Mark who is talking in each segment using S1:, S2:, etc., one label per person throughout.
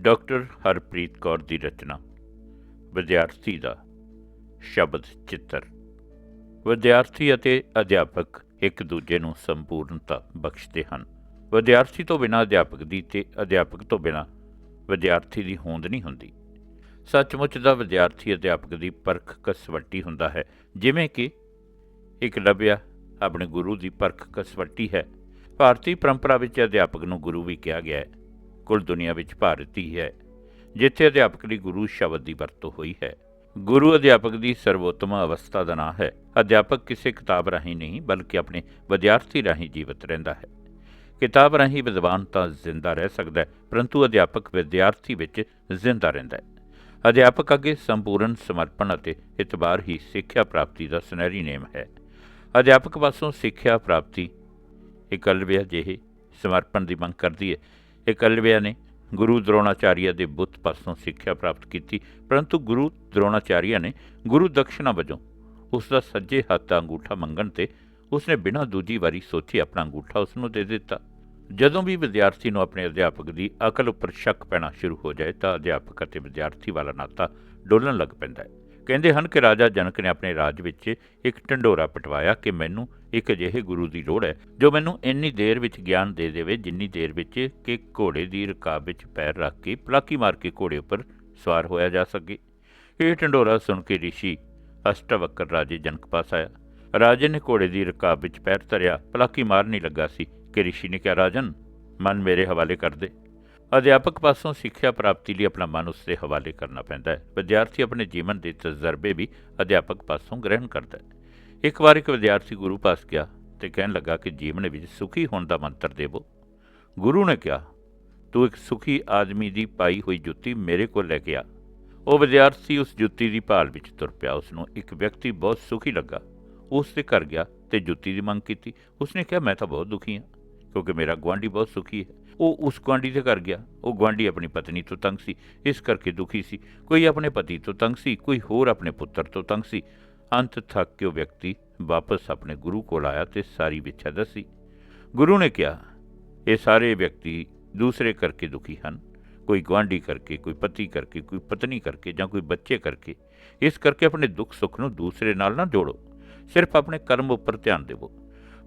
S1: Doctor Harpreet Kaur ਦੀ ਰਚਨਾ। ਵਿਦਿਆਰਥੀ ਦਾ ਸ਼ਬਦ ਚਿੱਤਰ। ਵਿਦਿਆਰਥੀ ਅਤੇ ਅਧਿਆਪਕ ਇੱਕ ਦੂਜੇ ਨੂੰ ਸੰਪੂਰਨਤਾ ਬਖਸ਼ਦੇ ਹਨ। ਵਿਦਿਆਰਥੀ ਤੋਂ ਬਿਨਾਂ ਅਧਿਆਪਕ ਦੀ ਤੇ ਅਧਿਆਪਕ ਤੋਂ ਬਿਨਾਂ ਵਿਦਿਆਰਥੀ ਦੀ ਹੋਂਦ ਨਹੀਂ ਹੁੰਦੀ। ਸੱਚਮੁੱਚ ਦਾ ਵਿਦਿਆਰਥੀ ਅਧਿਆਪਕ ਦੀ ਪਰਖ ਕਸਵੱਟੀ ਹੁੰਦਾ ਹੈ। ਜਿਵੇਂ ਕਿ ਇੱਕ ਲੱਭਿਆ ਆਪਣੇ ਗੁਰੂ ਦੀ ਪਰਖ ਕਸਵੱਟੀ ਹੈ। ਭਾਰਤੀ ਪਰੰਪਰਾ ਵਿੱਚ ਅਧਿਆਪਕ ਨੂੰ ਗੁਰੂ ਵੀ ਕਿਹਾ ਗਿਆ ਹੈ। ਕੁੱਲ ਦੁਨੀਆ ਵਿੱਚ ਭਾਰਤ ਹੀ ਹੈ, ਜਿੱਥੇ ਅਧਿਆਪਕ ਲਈ ਗੁਰੂ ਸ਼ਬਦ ਦੀ ਵਰਤੋਂ ਹੋਈ ਹੈ। ਗੁਰੂ ਅਧਿਆਪਕ ਦੀ ਸਰਵੋਤਮ ਅਵਸਥਾ ਦਾ ਨਾਂ ਹੈ। ਅਧਿਆਪਕ ਕਿਸੇ ਕਿਤਾਬ ਰਾਹੀਂ ਨਹੀਂ, ਬਲਕਿ ਆਪਣੇ ਵਿਦਿਆਰਥੀ ਰਾਹੀਂ ਜੀਵਤ ਰਹਿੰਦਾ ਹੈ। ਕਿਤਾਬ ਰਾਹੀਂ ਵਿਦਵਾਨ ਤਾਂ ਜ਼ਿੰਦਾ ਰਹਿ ਸਕਦਾ ਹੈ, ਪਰੰਤੂ ਅਧਿਆਪਕ ਵਿਦਿਆਰਥੀ ਵਿੱਚ ਜ਼ਿੰਦਾ ਰਹਿੰਦਾ ਹੈ। ਅਧਿਆਪਕ ਅੱਗੇ ਸੰਪੂਰਨ ਸਮਰਪਣ ਅਤੇ ਇਤਬਾਰ ਹੀ ਸਿੱਖਿਆ ਪ੍ਰਾਪਤੀ ਦਾ ਸੁਨਹਿਰੀ ਨੇਮ ਹੈ। ਅਧਿਆਪਕ ਪਾਸੋਂ ਸਿੱਖਿਆ ਪ੍ਰਾਪਤੀ ਇਕਲਵਿਆ ਜਿਹੇ ਸਮਰਪਣ ਦੀ ਮੰਗ ਕਰਦੀ ਹੈ ਇਕਲਵਿਆ ਨੇ ਗੁਰੂ ਦਰੋਣਾਚਾਰੀਆ ਦੇ ਬੁੱਤ ਪਾਸੋਂ ਸਿੱਖਿਆ ਪ੍ਰਾਪਤ ਕੀਤੀ, ਪਰੰਤੂ ਗੁਰੂ ਦਰੋਣਾਚਾਰੀਆ ਨੇ ਗੁਰੂ ਦਕਸ਼ਨਾ ਵਜੋਂ ਉਸ ਦਾ ਸੱਜੇ ਹੱਥ ਦਾ ਅੰਗੂਠਾ ਮੰਗਣ ਤੇ ਉਸਨੇ ਬਿਨਾਂ ਦੂਜੀ ਵਾਰੀ ਸੋਚੇ ਆਪਣਾ ਅੰਗੂਠਾ ਉਸ ਨੂੰ ਦੇ ਦਿੱਤਾ। ਜਦੋਂ ਵੀ ਵਿਦਿਆਰਥੀ ਨੂੰ ਆਪਣੇ ਅਧਿਆਪਕ ਦੀ ਅਕਲ ਉੱਪਰ ਸ਼ੱਕ ਪੈਣਾ ਸ਼ੁਰੂ ਹੋ ਜਾਏ ਤਾਂ ਅਧਿਆਪਕ ਅਤੇ ਵਿਦਿਆਰਥੀ ਵਾਲਾ ਨਾਤਾ ਡੋਲਣ ਲੱਗ ਪੈਂਦਾ ਹੈ। ਕਹਿੰਦੇ ਹਨ ਕਿ ਰਾਜਾ ਜਨਕ ਨੇ ਆਪਣੇ ਰਾਜ ਵਿੱਚ ਇੱਕ ਢੰਡੋਰਾ ਪਟਵਾਇਆ ਕਿ ਮੈਨੂੰ ਇੱਕ ਅਜਿਹੇ ਗੁਰੂ ਦੀ ਲੋੜ ਹੈ, ਜੋ ਮੈਨੂੰ ਇੰਨੀ ਦੇਰ ਵਿੱਚ ਗਿਆਨ ਦੇ ਦੇਵੇ, ਜਿੰਨੀ ਦੇਰ ਵਿੱਚ ਕਿ ਘੋੜੇ ਦੀ ਰਕਾਬ ਵਿੱਚ ਪੈਰ ਰੱਖ ਕੇ ਪਲਾਕੀ ਮਾਰ ਕੇ ਘੋੜੇ ਉੱਪਰ ਸਵਾਰ ਹੋਇਆ ਜਾ ਸਕੇ। ਇਹ ਢੰਡੋਰਾ ਸੁਣ ਕੇ ਰਿਸ਼ੀ ਅਸ਼ਟਵਕਰ ਰਾਜੇ ਜਨਕ ਪਾਸ ਆਇਆ। ਰਾਜੇ ਨੇ ਘੋੜੇ ਦੀ ਰਕਾਬ ਵਿੱਚ ਪੈਰ ਧਰਿਆ। ਪਲਾਕੀ ਮਾਰ ਨਹੀਂ ਲੱਗਾ ਸੀ ਕਿ ਰਿਸ਼ੀ ਨੇ ਕਿਹਾ, ਰਾਜਨ, ਮਨ ਮੇਰੇ ਹਵਾਲੇ ਕਰ ਦੇ। ਅਧਿਆਪਕ ਪਾਸੋਂ ਸਿੱਖਿਆ ਪ੍ਰਾਪਤੀ ਲਈ ਆਪਣਾ ਮਨ ਉਸ ਦੇ ਹਵਾਲੇ ਕਰਨਾ ਪੈਂਦਾ ਹੈ। ਵਿਦਿਆਰਥੀ ਆਪਣੇ ਜੀਵਨ ਦੇ ਤਜਰਬੇ ਵੀ ਅਧਿਆਪਕ ਪਾਸੋਂ ਗ੍ਰਹਿਣ ਕਰਦਾ ਹੈ। ਇੱਕ ਵਾਰ ਇੱਕ ਵਿਦਿਆਰਥੀ ਗੁਰੂ ਪਾਸ ਗਿਆ ਤੇ ਕਹਿਣ ਲੱਗਾ ਕਿ ਜੀਵਨ ਵਿੱਚ ਸੁਖੀ ਹੋਣ ਦਾ ਮੰਤਰ ਦੇਵੋ। ਗੁਰੂ ਨੇ ਕਿਹਾ, ਤੂੰ ਇੱਕ ਸੁਖੀ ਆਦਮੀ ਦੀ ਪਾਈ ਹੋਈ ਜੁੱਤੀ ਮੇਰੇ ਕੋਲ ਲੈ ਕੇ ਆ। ਉਹ ਵਿਦਿਆਰਥੀ ਉਸ ਜੁੱਤੀ ਦੀ ਭਾਲ ਵਿੱਚ ਤੁਰ ਪਿਆ। ਉਸ ਨੂੰ ਇੱਕ ਵਿਅਕਤੀ ਬਹੁਤ ਸੁਖੀ ਲੱਗਾ। ਉਸ ਦੇ ਘਰ ਗਿਆ ਤੇ ਜੁੱਤੀ ਦੀ ਮੰਗ ਕੀਤੀ। ਉਸਨੇ ਕਿਹਾ, ਮੈਂ ਤਾਂ ਬਹੁਤ ਦੁਖੀ ਹਾਂ, ਕਿਉਂਕਿ ਮੇਰਾ ਗੁਆਂਢੀ ਬਹੁਤ ਸੁਖੀ ਹੈ। ਉਹ ਉਸ ਗੁਆਂਢੀ ਦੇ ਘਰ ਗਿਆ। ਉਹ ਗੁਆਂਢੀ ਆਪਣੀ ਪਤਨੀ ਤੋਂ ਤੰਗ ਸੀ। ਇਸ ਕਰਕੇ ਦੁਖੀ ਸੀ। ਕੋਈ ਆਪਣੇ ਪਤੀ ਤੋਂ ਤੰਗ ਸੀ, ਕੋਈ ਹੋਰ ਆਪਣੇ ਪੁੱਤਰ ਤੋਂ ਤੰਗ ਸੀ। ਅੰਤ ਥੱਕ ਕੇ ਉਹ ਵਿਅਕਤੀ ਵਾਪਸ ਆਪਣੇ ਗੁਰੂ ਕੋਲ ਆਇਆ ਤੇ ਸਾਰੀ ਵਿਛਾ ਦੱਸੀ। ਗੁਰੂ ਨੇ ਕਿਹਾ, ਇਹ ਸਾਰੇ ਵਿਅਕਤੀ ਦੂਸਰੇ ਕਰਕੇ ਦੁਖੀ ਹਨ। ਕੋਈ ਗੁਆਂਢੀ ਕਰਕੇ, ਕੋਈ ਪਤੀ ਕਰਕੇ, ਕੋਈ ਪਤਨੀ ਕਰਕੇ ਜਾਂ ਕੋਈ ਬੱਚੇ ਕਰਕੇ। ਇਸ ਕਰਕੇ ਆਪਣੇ ਦੁੱਖ ਸੁੱਖ ਨੂੰ ਦੂਸਰੇ ਨਾਲ ਨਾ ਜੋੜੋ। ਸਿਰਫ ਆਪਣੇ ਕਰਮ ਉੱਪਰ ਧਿਆਨ ਦੇਵੋ।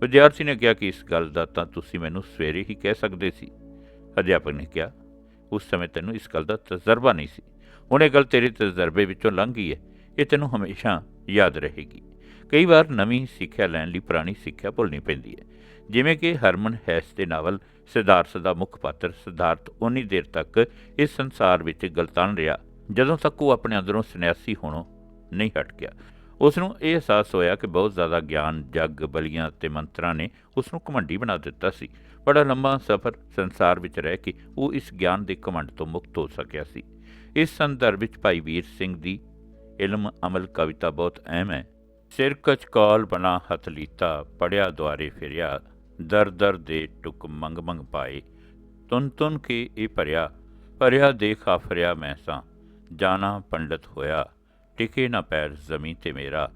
S1: ਵਿਦਿਆਰਥੀ ਨੇ ਕਿਹਾ ਕਿ ਇਸ ਗੱਲ ਦਾ ਤਾਂ ਤੁਸੀਂ ਮੈਨੂੰ ਸਵੇਰੇ ਹੀ ਕਹਿ ਸਕਦੇ ਸੀ। ਅਧਿਆਪਕ ਨੇ ਕਿਹਾ, ਉਸ ਸਮੇਂ ਤੈਨੂੰ ਇਸ ਗੱਲ ਦਾ ਤਜਰਬਾ ਨਹੀਂ ਸੀ। ਹੁਣ ਇਹ ਗੱਲ ਤੇਰੇ ਤਜਰਬੇ ਵਿੱਚੋਂ ਲੰਘ ਗਈ ਹੈ। ਇਹ ਤੈਨੂੰ ਹਮੇਸ਼ਾ ਯਾਦ ਰਹੇਗੀ। ਕਈ ਵਾਰ ਨਵੀਂ ਸਿੱਖਿਆ ਲੈਣ ਲਈ ਪੁਰਾਣੀ ਸਿੱਖਿਆ ਭੁੱਲਣੀ ਪੈਂਦੀ ਹੈ। ਜਿਵੇਂ ਕਿ ਹਰਮਨ ਹੈਸ ਦੇ ਨਾਵਲ, ਸਿਧਾਰਥ ਦਾ ਮੁੱਖ ਪਾਤਰ, ਸਿਧਾਰਥ ਉਨੀ ਦੇਰ ਤੱਕ ਇਸ ਸੰਸਾਰ ਵਿੱਚ ਗਲਤਾਨ ਰਿਹਾ, ਜਦੋਂ ਤੱਕ ਉਹ ਆਪਣੇ ਅੰਦਰੋਂ ਸੰਨਿਆਸੀ ਹੋਣੋਂ ਨਹੀਂ ਹਟ ਗਿਆ। ਉਸ ਨੂੰ ਇਹ ਅਹਿਸਾਸ ਹੋਇਆ ਕਿ ਬਹੁਤ ਜ਼ਿਆਦਾ ਗਿਆਨ, ਜੱਗ, ਬਲੀਆਂ ਤੇ ਮੰਤਰਾਂ ਨੇ ਉਸ ਨੂੰ ਘਮੰਡੀ ਬਣਾ ਦਿੱਤਾ ਸੀ। ਬੜਾ ਲੰਮਾ ਸਫ਼ਰ ਸੰਸਾਰ ਵਿੱਚ ਰਹਿ ਕੇ ਉਹ ਇਸ ਗਿਆਨ ਦੇ ਘਮੰਡ ਤੋਂ ਮੁਕਤ ਹੋ ਸਕਿਆ ਸੀ। ਇਸ ਸੰਦਰਭ ਵਿੱਚ ਭਾਈ ਵੀਰ ਸਿੰਘ ਦੀ ਇਲਮ ਅਮਲ ਕਵਿਤਾ ਬਹੁਤ ਅਹਿਮ ਹੈ। ਸਿਰ ਕਚ ਕਾਲ ਬਣਾ ਹੱਥ ਲੀਤਾ, ਪੜਿਆ ਦੁਆਰੇ ਫਿਰਿਆ, ਦਰ ਦਰ ਦੇ ਟੁਕ ਮੰਗ ਮੰਗ ਪਾਏ। ਤੁਨ ਤੁਨ ਕੇ ਇਹ ਭਰਿਆ ਭਰਿਆ ਦੇਖ ਆਫਰਿਆ ਮੈਂ ਸਾਂ ਜਾਣਾ ਪੰਡਤ ਹੋਇਆ। ਟਿਕੇ ਨਾ ਪੈਰ ਜ਼ਮੀਨ ਤੇ ਮੇਰਾ।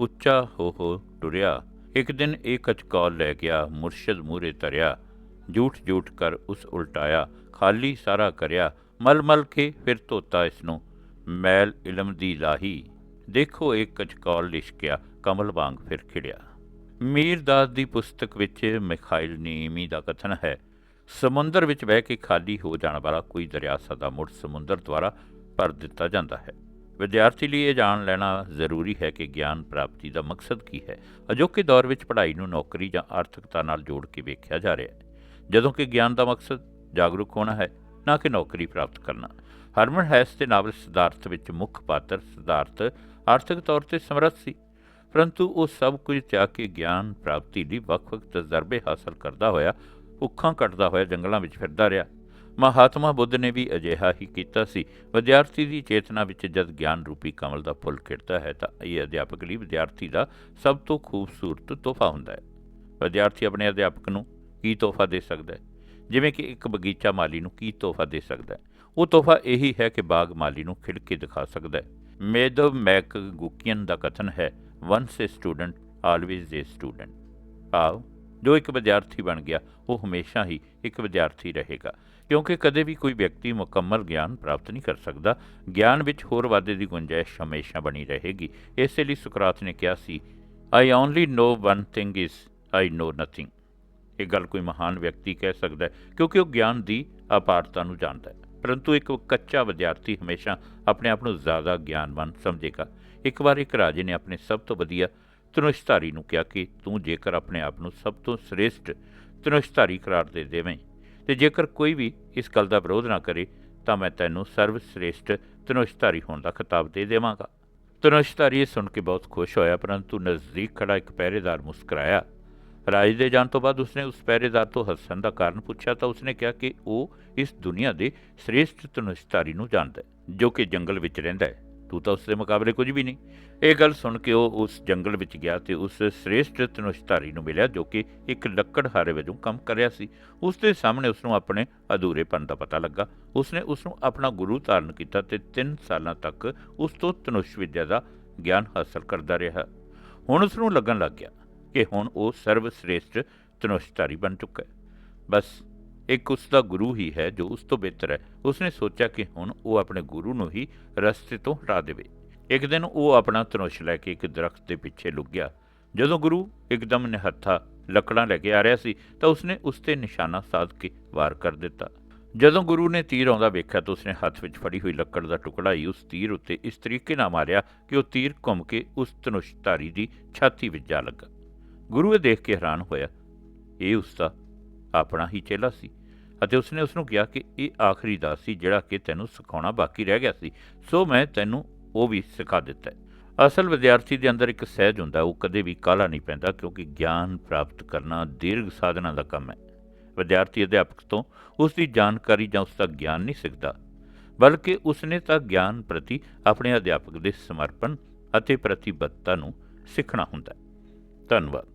S1: ਉੱਚਾ ਹੋ ਹੋ ਟੁਰਿਆ। ਇੱਕ ਦਿਨ ਇਹ ਕਚਕੌਲ ਲੈ ਗਿਆ, ਮੁਰਸ਼ਿਦ ਮੂਰੇ ਤਰਿਆ ਝੂਠ ਝੂਠ ਕਰ ਉਸ ਉਲਟਾਇਆ। ਖਾਲੀ ਸਾਰਾ ਕਰਿਆ। ਮਲ ਮਲ ਕੇ ਫਿਰ ਧੋਤਾ ਇਸ ਨੂੰ ਮੈਲ ਇਲਮ ਦੀ ਲਾਹੀ। ਦੇਖੋ ਇੱਕ ਕਚਕੌਲ ਲਿਸ਼ਕਿਆ, ਕਮਲ ਵਾਂਗ ਫਿਰ ਖਿੜਿਆ। ਮੀਰ ਦਾਸ ਦੀ ਪੁਸਤਕ ਵਿੱਚ ਮਿਖਾਇਲ ਨੀਮੀ ਦਾ ਕਥਨ ਹੈ। ਸਮੁੰਦਰ ਵਿੱਚ ਵਹਿ ਕੇ ਖਾਲੀ ਹੋ ਜਾਣ ਵਾਲਾ ਕੋਈ ਦਰਿਆ ਸਦਾ ਮੁੜ ਸਮੁੰਦਰ ਦੁਆਰਾ ਭਰ ਦਿੱਤਾ ਜਾਂਦਾ ਹੈ। ਵਿਦਿਆਰਥੀ ਲਈ ਇਹ ਜਾਣ ਲੈਣਾ ਜ਼ਰੂਰੀ ਹੈ ਕਿ ਗਿਆਨ ਪ੍ਰਾਪਤੀ ਦਾ ਮਕਸਦ ਕੀ ਹੈ। ਅਜੋਕੇ ਦੌਰ ਵਿੱਚ ਪੜ੍ਹਾਈ ਨੂੰ ਨੌਕਰੀ ਜਾਂ ਆਰਥਿਕਤਾ ਨਾਲ ਜੋੜ ਕੇ ਵੇਖਿਆ ਜਾ ਰਿਹਾ ਹੈ। ਜਦੋਂ ਕਿ ਗਿਆਨ ਦਾ ਮਕਸਦ ਜਾਗਰੂਕ ਹੋਣਾ ਹੈ, ਨਾ ਕਿ ਨੌਕਰੀ ਪ੍ਰਾਪਤ ਕਰਨਾ। ਹਰਮਨ ਹੈਸ ਦੇ ਨਾਵਲ ਸਿਧਾਰਥ ਵਿੱਚ ਮੁੱਖ ਪਾਤਰ ਸਿਧਾਰਥ ਆਰਥਿਕ ਤੌਰ ਤੇ ਸਮਰੱਥ ਸੀ। ਪਰੰਤੂ ਉਹ ਸਭ ਕੁਝ ਤਿਆਗ ਕੇ ਗਿਆਨ ਪ੍ਰਾਪਤੀ ਲਈ ਵੱਖ-ਵੱਖ ਤਜਰਬੇ ਹਾਸਲ ਕਰਦਾ ਹੋਇਆ, ਭੁੱਖਾਂ ਕੱਟਦਾ ਹੋਇਆ ਜੰਗਲਾਂ ਵਿੱਚ ਫਿਰਦਾ ਰਿਹਾ। ਮਹਾਤਮਾ ਬੁੱਧ ਨੇ ਵੀ ਅਜਿਹਾ ਹੀ ਕੀਤਾ ਸੀ। ਵਿਦਿਆਰਥੀ ਦੀ ਚੇਤਨਾ ਵਿੱਚ ਜਦ ਗਿਆਨ ਰੂਪੀ ਕਮਲ ਦਾ ਫੁੱਲ ਖਿੜਦਾ ਹੈ ਤਾਂ ਇਹ ਅਧਿਆਪਕ ਲਈ ਵਿਦਿਆਰਥੀ ਦਾ ਸਭ ਤੋਂ ਖੂਬਸੂਰਤ ਤੋਹਫਾ ਹੁੰਦਾ ਹੈ। ਵਿਦਿਆਰਥੀ ਆਪਣੇ ਅਧਿਆਪਕ ਨੂੰ ਕੀ ਤੋਹਫਾ ਦੇ ਸਕਦਾ ਹੈ? ਜਿਵੇਂ ਕਿ ਇੱਕ ਬਗੀਚਾ ਮਾਲੀ ਨੂੰ ਕੀ ਤੋਹਫਾ ਦੇ ਸਕਦਾ ਹੈ? ਉਹ ਤੋਹਫਾ ਇਹੀ ਹੈ ਕਿ ਬਾਗ ਮਾਲੀ ਨੂੰ ਖਿੜ ਕੇ ਦਿਖਾ ਸਕਦਾ ਹੈ। ਮੇਦਵ ਮੈਕ ਗੁਕੀਅਨ ਦਾ ਕਥਨ ਹੈ once a student always a student ਆਓ ਜੋ ਇੱਕ ਵਿਦਿਆਰਥੀ ਬਣ ਗਿਆ, ਉਹ ਹਮੇਸ਼ਾ ਹੀ ਇੱਕ ਵਿਦਿਆਰਥੀ ਰਹੇਗਾ। ਕਿਉਂਕਿ ਕਦੇ ਵੀ ਕੋਈ ਵਿਅਕਤੀ ਮੁਕੰਮਲ ਗਿਆਨ ਪ੍ਰਾਪਤ ਨਹੀਂ ਕਰ ਸਕਦਾ, ਗਿਆਨ ਵਿੱਚ ਹੋਰ ਵਾਧੇ ਦੀ ਗੁੰਜਾਇਸ਼ ਹਮੇਸ਼ਾ ਬਣੀ ਰਹੇਗੀ। ਇਸੇ ਲਈ ਸੁਕਰਾਤ ਨੇ ਕਿਹਾ ਸੀ I only know one thing is I know nothing ਇਹ ਗੱਲ ਕੋਈ ਮਹਾਨ ਵਿਅਕਤੀ ਕਹਿ ਸਕਦਾ ਹੈ, ਕਿਉਂਕਿ ਉਹ ਗਿਆਨ ਦੀ ਅਪਾਰਤਾ ਨੂੰ ਜਾਣਦਾ ਹੈ। ਪਰੰਤੂ ਇੱਕ ਕੱਚਾ ਵਿਦਿਆਰਥੀ ਹਮੇਸ਼ਾ ਆਪਣੇ ਆਪ ਨੂੰ ਜ਼ਿਆਦਾ ਗਿਆਨਵਾਨ ਸਮਝੇਗਾ। ਇੱਕ ਵਾਰ ਇੱਕ ਰਾਜੇ ਨੇ ਆਪਣੇ ਸਭ ਤੋਂ ਵਧੀਆ ਧਨੁਸ਼ਧਾਰੀ ਨੂੰ ਕਿਹਾ ਕਿ ਤੂੰ ਜੇਕਰ ਆਪਣੇ ਆਪ ਨੂੰ ਸਭ ਤੋਂ ਸ੍ਰੇਸ਼ਟ ਧਨੁਸ਼ਧਾਰੀ ਕਰਾਰ ਦੇ ਦੇਵੇਂ ਤੇ ਜੇਕਰ ਕੋਈ ਵੀ ਇਸ ਗੱਲ ਦਾ ਵਿਰੋਧ ਨਾ ਕਰੇ, ਤਾਂ ਮੈਂ ਤੈਨੂੰ ਸਰਵ ਸ੍ਰੇਸ਼ਟ ਧਨੁਸ਼ਧਾਰੀ ਹੋਣ ਦਾ ਖਿਤਾਬ ਦੇ ਦੇਵਾਂਗਾ। ਧਨੁਸ਼ਧਾਰੀ ਇਹ ਸੁਣ ਕੇ ਬਹੁਤ ਖੁਸ਼ ਹੋਇਆ, ਪਰੰਤੂ ਨਜ਼ਦੀਕ ਖੜਾ ਇੱਕ ਪਹਿਰੇਦਾਰ ਮੁਸਕਰਾਇਆ। ਰਾਜ ਦੇ ਜਾਣ ਤੋਂ ਬਾਅਦ ਉਸਨੇ ਉਸ ਪਹਿਰੇਦਾਰ ਤੋਂ ਹੱਸਣ ਦਾ ਕਾਰਨ ਪੁੱਛਿਆ, ਤਾਂ ਉਸਨੇ ਕਿਹਾ ਕਿ ਉਹ ਇਸ ਦੁਨੀਆ ਦੇ ਸ੍ਰੇਸ਼ਟ ਧਨੁਸ਼ਧਾਰੀ ਨੂੰ ਜਾਣਦਾ ਹੈ, ਜੋ ਕਿ ਜੰਗਲ ਵਿੱਚ ਰਹਿੰਦਾ ਹੈ। ਤੂੰ ਤਾਂ ਉਸ ਦੇ ਮੁਕਾਬਲੇ ਕੁਝ ਵੀ ਨਹੀਂ। ਇਹ ਗੱਲ ਸੁਣ ਕੇ ਉਹ ਉਸ ਜੰਗਲ ਵਿੱਚ ਗਿਆ ਤੇ ਉਸ ਸ੍ਰੇਸ਼ਟ ਧਨੁਸ਼ਧਾਰੀ ਨੂੰ ਮਿਲਿਆ ਜੋ ਕਿ ਇੱਕ ਲੱਕੜਹਾਰੇ ਵਜੋਂ ਕੰਮ ਕਰ ਰਿਹਾ ਸੀ। ਉਸ ਦੇ ਸਾਹਮਣੇ ਉਸ ਨੂੰ ਆਪਣੇ ਅਧੂਰੇਪਨ ਦਾ ਪਤਾ ਲੱਗਾ। ਉਸਨੇ ਉਸ ਨੂੰ ਆਪਣਾ ਗੁਰੂ ਧਾਰਨ ਕੀਤਾ ਤੇ 3 ਸਾਲਾਂ ਤੱਕ ਉਸ ਤੋਂ ਧਨੁਸ਼ ਵਿਦਿਆ ਦਾ ਗਿਆਨ ਹਾਸਲ ਕਰਦਾ ਰਿਹਾ। ਹੁਣ ਉਸ ਨੂੰ ਲੱਗਣ ਲੱਗ ਗਿਆ ਕਿ ਹੁਣ ਉਹ ਸਰਵ ਸ੍ਰੇਸ਼ਟ ਧਨੁਸ਼ਧਾਰੀ ਬਣ ਚੁੱਕਾ ਹੈ। ਬਸ ਇੱਕ ਉਸ ਦਾ ਗੁਰੂ ਹੀ ਹੈ ਜੋ ਉਸ ਤੋਂ ਬਿਹਤਰ ਹੈ। ਉਸਨੇ ਸੋਚਿਆ ਕਿ ਹੁਣ ਉਹ ਆਪਣੇ ਗੁਰੂ ਨੂੰ ਹੀ ਰਸਤੇ ਤੋਂ ਹਟਾ ਦੇਵੇ। ਇੱਕ ਦਿਨ ਉਹ ਆਪਣਾ ਧਨੁਸ਼ ਲੈ ਕੇ ਇੱਕ ਦਰਖਤ ਦੇ ਪਿੱਛੇ ਲੁਕ ਗਿਆ। ਜਦੋਂ ਗੁਰੂ ਇੱਕਦਮ ਨਿਹੱਥਾ ਲੱਕੜਾਂ ਲੈ ਕੇ ਆ ਰਿਹਾ ਸੀ, ਤਾਂ ਉਸਨੇ ਉਸ ਤੇ ਨਿਸ਼ਾਨਾ ਸਾਧ ਕੇ ਵਾਰ ਕਰ ਦਿੱਤਾ। ਜਦੋਂ ਗੁਰੂ ਨੇ ਤੀਰ ਆਉਂਦਾ ਵੇਖਿਆ ਤਾਂ ਉਸਨੇ ਹੱਥ ਵਿੱਚ ਫੜੀ ਹੋਈ ਲੱਕੜ ਦਾ ਟੁਕੜਾ ਹੀ ਉਸ ਤੀਰ ਉੱਤੇ ਇਸ ਤਰੀਕੇ ਨਾਲ ਮਾਰਿਆ ਕਿ ਉਹ ਤੀਰ ਘੁੰਮ ਕੇ ਉਸ ਧਨੁਸ਼ਧਾਰੀ ਦੀ ਛਾਤੀ ਵਿੱਚ ਜਾ ਲੱਗਾ। ਗੁਰੂ ਇਹ ਦੇਖ ਕੇ ਹੈਰਾਨ ਹੋਇਆ, ਇਹ ਉਸ ਦਾ ਆਪਣਾ ਹੀ ਚੇਲਾ ਸੀ। ਅਤੇ ਉਸਨੇ ਉਸ ਨੂੰ ਕਿਹਾ ਕਿ ਇਹ ਆਖਰੀ ਦਾਸ ਸੀ ਜਿਹੜਾ ਕਿ ਤੈਨੂੰ ਸਿਖਾਉਣਾ ਬਾਕੀ ਰਹਿ ਗਿਆ ਸੀ। ਸੋ ਮੈਂ ਤੈਨੂੰ ਉਹ ਵੀ ਸਿਖਾ ਦਿੱਤਾ ਅਸਲ ਵਿਦਿਆਰਥੀ ਦੇ ਅੰਦਰ ਇੱਕ ਸਹਿਜ ਹੁੰਦਾ, ਉਹ ਕਦੇ ਵੀ ਕਾਲਾ ਨਹੀਂ ਪੈਂਦਾ ਕਿਉਂਕਿ ਗਿਆਨ ਪ੍ਰਾਪਤ ਕਰਨਾ ਦੀਰਘ ਸਾਧਨਾ ਦਾ ਕੰਮ ਹੈ। ਵਿਦਿਆਰਥੀ ਅਧਿਆਪਕ ਤੋਂ ਉਸ ਦੀ ਜਾਣਕਾਰੀ ਜਾਂ ਉਸ ਦਾ ਗਿਆਨ ਨਹੀਂ ਸਿੱਖਦਾ, ਬਲਕਿ ਉਸਨੇ ਤਾਂ ਗਿਆਨ ਪ੍ਰਤੀ ਆਪਣੇ ਅਧਿਆਪਕ ਦੇ ਸਮਰਪਣ ਅਤੇ ਪ੍ਰਤੀਬੱਧਤਾ ਨੂੰ ਸਿੱਖਣਾ ਹੁੰਦਾ ਹੈ। ਧੰਨਵਾਦ।